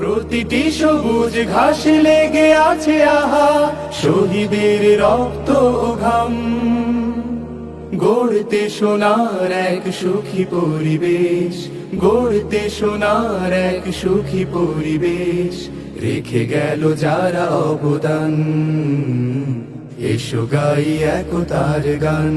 প্রতিটি সবুজ ঘাসে লেগে আছে আহা, শহীদের রক্ত ঘাম। গড়তে সোনার এক সুখী পরিবেশ, গড়তে সোনার এক সুখী পরিবেশ, রেখে গেল যারা অবদান। এসো গাই একতার গান।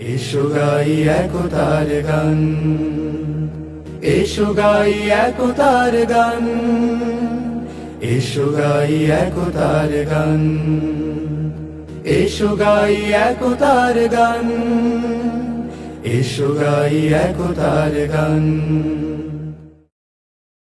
এসো গাই একতার গান। এসো গাই একতার গান। এসো গাই একতার গান। এসো গাই একতার গান। এসো গাই একতার গান।